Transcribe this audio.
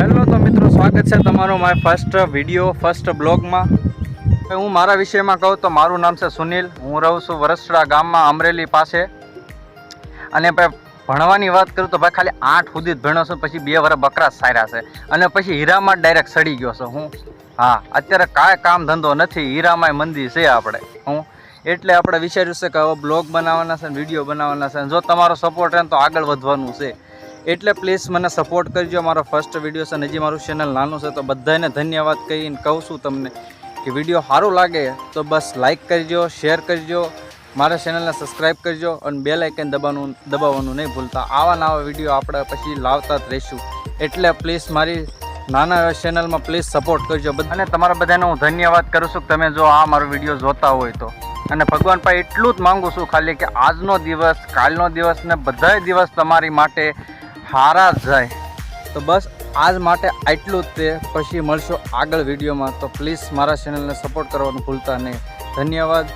Hello તો મિત્રો, સ્વાગત છે તમારું માય ફર્સ્ટ વીડિયો ફર્સ્ટ બ્લોગમાં હું મારા વિષયમાં કહું તો મારું નામ છે સુનિલ. હું રહું છું વરસડા ગામમાં અમરેલી પાસે. અને ભાઈ ભણવાની વાત કરું તો ભાઈ ખાલી આઠ સુધી જ ભણ્યો છું, પછી બે વર્ષ બકરા સાર્યા છે. અને પછી હીરામાં ડાયરેક્ટ સડી ગયો છું હું. હા, અત્યારે કાંઈ કામ ધંધો નથી, હીરામાંય મંદી છે આપણે, હું. એટલે આપણે વિચાર્યું છે કે હવે બ્લોગ બનાવવાના છે વીડિયો બનાવવાના છે. જો તમારો સપોર્ટ રહે તો આગળ વધવાનું છે. એટલે પ્લીઝ મને સપોર્ટ કરજો મારો ફર્સ્ટ વીડિયો છે હજી મારું ચેનલ નાનું છે તો બધાને ધન્યવાદ કહીને કહું છું તમને કે વીડિયો સારું લાગે તો બસ લાઇક કરજો શેર કરજો, મારા ચેનલને સબસ્ક્રાઈબ કરજો અને બે લાઇકન દબાવવાનું દબાવવાનું નહીં ભૂલતા. આવા નવા વીડિયો આપણે પછી લાવતા જ રહીશું. એટલે પ્લીઝ મારી નાના એવા ચેનલમાં પ્લીઝ સપોર્ટ કરજો અને તમારા બધાને હું ધન્યવાદ કરું છું તમે જો આ મારો વીડિયો જોતા હોય તો. અને ભગવાન પાસે એટલું જ માગું છું ખાલી કે આજનો દિવસ, કાલનો દિવસ ને બધા દિવસ તમારી માટે હારા જાય. તો બસ આજ માટે આટલું જ તે. પછી મળશો આગળ વિડીયોમાં. તો પ્લીઝ મારા ચેનલને સપોર્ટ કરવાનું ભૂલતા નહીં. ધન્યવાદ.